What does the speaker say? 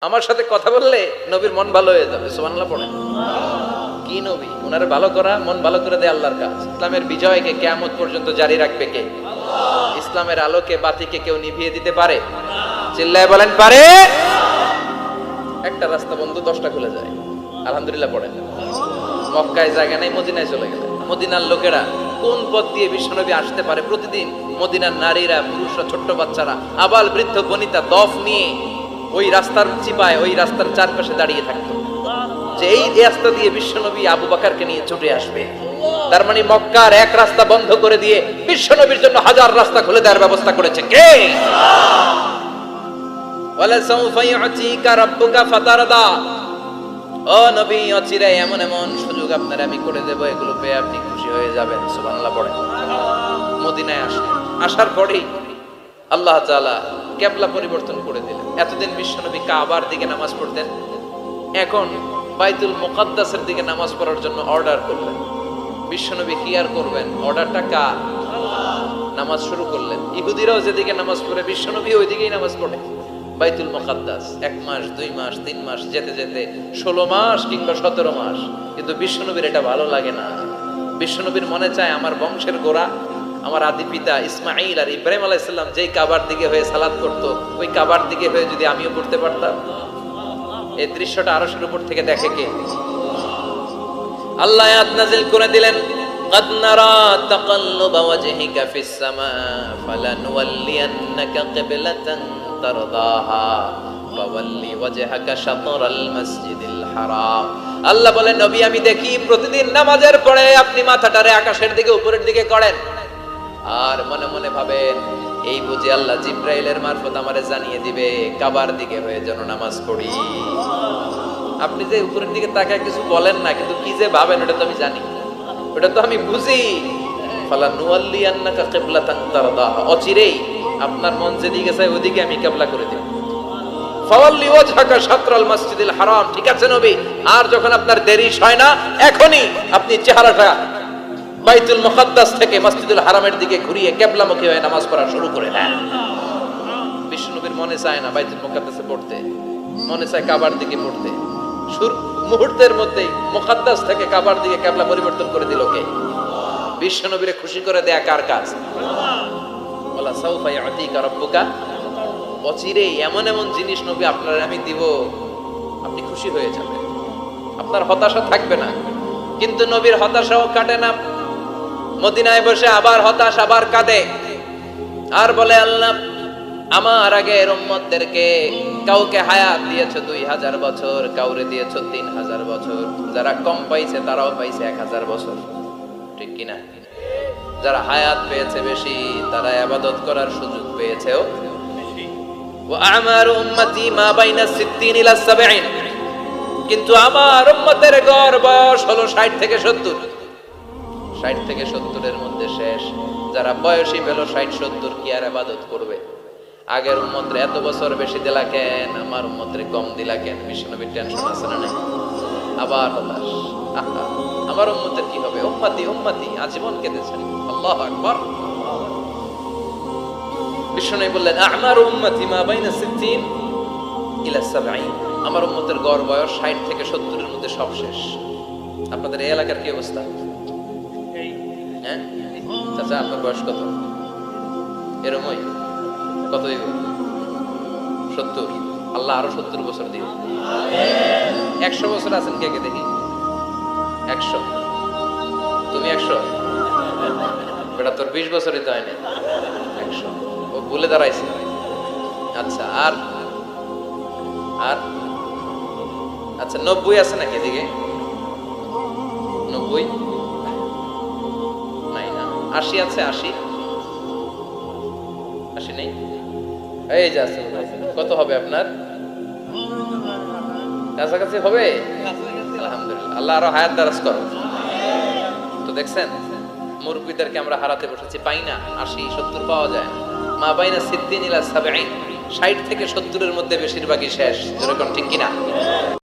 আমার সাথে কথা বললে নবীর মন ভালো হয়ে যাবে, সুবহানাল্লাহ পড়েন। কি নবী? ওনারে ভালো করা, মন ভালো করে দেয় আল্লাহর কাজ। ইসলামের বিজয়কে কেয়ামত পর্যন্ত জারি রাখবে কে? ইসলামের আলোকে বাতিকে কেউ নিভিয়ে দিতে পারে? চিল্লায় বলেন, পারে। একটা রাস্তা বন্ধু দশটা খুলে যায়। আলহামদুলিল্লাহ পড়েন। মক্কায় জায়গা নাই, মদিনায় চলে গেলেন। মদিনার লোকেরা কোন পথ দিয়ে বিশ্বনবী আসতে পারে? প্রতিদিন মদিনার নারীরা, পুরুষরা, ছোট্ট বাচ্চারা, আবাল বৃদ্ধ বনিতা, দফ নিয়ে ওই রাস্তার চিপায়, ওই রাস্তার চারপাশে দাঁড়িয়ে থাকতো। যে এই রাস্তা দিয়ে বিশ্বনবী আবু বাকারকে নিয়ে ছুটে আসবে। তার মানে মক্কার এক রাস্তা বন্ধ করে দিয়ে বিশ্বনবীর জন্য হাজার রাস্তা খুলে দেওয়ার ব্যবস্থা করেছে কে? ও নবী, অচিরে এমন এমন সুযোগ আপনার আমি করে দেব এগুলো পেয়ে আপনি খুশি হয়ে যাবেন। সুবহানাল্লাহ, পড়েন। মদিনায় আসলেন আসার পরেই আল্লাহ তাআলা কেবলা পরিবর্তন করে দিলেন। এতদিন বিশ্বনবী কাবার দিকে নামাজ পড়তেন। এখন বাইতুল মুকাদ্দাসের দিকে নামাজ পড়ার জন্য অর্ডার করলেন। বিশ্বনবী কি আর করবেন? অর্ডারটা কার? নামাজ শুরু করলেন। ইহুদিরাও যেদিকে নামাজ পড়ে, বিশ্বনবী ওইদিকেই নামাজ পড়ে। বাইতুল মুকাদ্দাস, এক মাস, দুই মাস, তিন মাস, যেতে যেতে ষোলো মাস কিংবা সতেরো মাস। কিন্তু বিশ্বনবীর এটা ভালো লাগে না। বিশ্বনবীর মনে চায়, আমার বংশের গোড়া আমার আদি পিতা ইসমাইল আর ইব্রাহিম আলাইসাল্লাম যেই কাবার দিকে হয়ে সালাদ করতো ওই কাবার দিকে হয়ে যদি আমিও পড়তে পারতাম এই দৃশ্যটা আরশের উপর থেকে দেখে কে আল্লাহ আয়াত নাজিল করে দিলেন قد نرى تقلب وجهك في السماء فلنولينك قبلة ترضاها فول وجهك شطر المسجد الحرام আল্লাহ বলে নবী আমি দেখি প্রতিদিন নামাজের পরে আপনি মাথাটারে আকাশের দিকে উপরের দিকে করেন আর মনে মনে ভাবেন, এই বুঝি আল্লাহ জিব্রাইলের মারফত আমারে জানিয়ে দিবে, কাবার দিকে হয়ে যেন নামাজ পড়ি। আপনি যে উপরের দিকে তাকায় কিছু বলেন না, কিন্তু কি যে ভাবেন, ওটা তো আমি জানি। ওটা তো আমি বুঝি। ফালা নুয়াল্লি আন্নাকা কিবলাতান তারদাহা। অচিরেই আপনার মন যেদিকে চায় ওদিকে আমি কিবলা করে দেব। ফাওয়াল্লি ওয়াজহাকা শাতরাল মসজিদিল হারাম। ঠিক আছে নবী? আর যখন আপনার দেরি হয় না, এখনই আপনি চেহারাটা বাইতুল মুকাদ্দাস থেকে মসজিদুল হারামের দিকে ঘুরিয়ে কিবলামুখী হয়ে নামাজ পড়া শুরু করে দেন। বিষ্ণুনবীর মনে চায় না বাইতুল মুকাদ্দাসে পড়তে। মনে চায় কাবার দিকে পড়তে। সুর মুহূর্তের মধ্যেই মুকাদ্দাস থেকে কাবার দিকে কেবলা পরিবর্তন করে দিল কে? বিশ্বনবীরে খুশি করে দেয়া কার কাজ? বলা, সাউফা ইয়াতিকা রাব্বুকা। অচিরেই এমন এমন জিনিস নবী আপনার আমি দিব, আপনি খুশি হয়ে যাবেন। আপনার হতাশা থাকবে না। কিন্তু নবীর হতাশাও কাটে না। মদিনায় বসে আবার হতাশ, আবার কাঁদে। আর বলে, আল্লাহ, আমার আগের উম্মতদেরকে কাউকে হায়াত দিয়েছ দুই হাজার বছর, কাউরে দিয়েছ তিন হাজার বছর। যারা কম পাইছে, তারাও পাইছে এক হাজার বছর। ঠিক কিনা? যারা হায়াত পেয়েছে বেশি, তারা আবাদত করার সুযোগ পেয়েছেও। আমার উম্মতি মা বাইনা সিদ্দিন ইলা সাবঈন। কিন্তু আমার উম্মতের গড় বয়স হলো ষাট থেকে সত্তর। ষাট থেকে সত্তরের মধ্যে শেষ। যারা বয়সী পেল ষাট, সত্তর কি আর আবাদত করবে? আগের উম্মত্রে এত বছর বেশি দিলা কেন? আমার উম্মত্রে কম দিলা কেন? বিষ্ণুনবীর টেনশন আছে না আবার হতাশ। আমার উম্মতের কি হবে? উম্মাতি উম্মাতি, আজীবন কেঁদেছেন। আল্লাহ আকবার। বিষ্ণু বললেন, আমার উম্মতি মা বাইনা সিদ্দিন আমার উম্মতের গড় বয়স 60 থেকে সত্তরের মধ্যে সব শেষ। আপনাদের এই এলাকার কি অবস্থা? হ্যাঁ? চাচা, আপনার বয়স কত? এরমই কত দিব? সত্তর। আল্লাহ আরও সত্তর বছর দিন একশো বছর আছেন কে কে দেখি? একশো। তুমি একশো? বেটা, তোর বিশ বছরই তো হয়নি। একশো। ও বলে দাঁড়াইছে। আচ্ছা আর? আর? আচ্ছা নব্বই আছে নাকি এদিকে? নব্বই? আশি আছে, আশি। আশি নেই? এই যে আছে কত হবে আপনার? কাছাকাছি হবে? আলহামদুলিল্লাহ। আল্লাহ আরও হায়াত দারাজ করো। তো দেখছেন, মুরব্বীদেরকে আমরা হারাতে বসেছি। পাই না, আশি, সত্তর পাওয়া যায়। না। মা বাইনা সিদ্দিন ইলা সাবঈন। ষাট থেকে সত্তরের মধ্যে বেশিরভাগই শেষ। যেরকম ঠিক কিনা?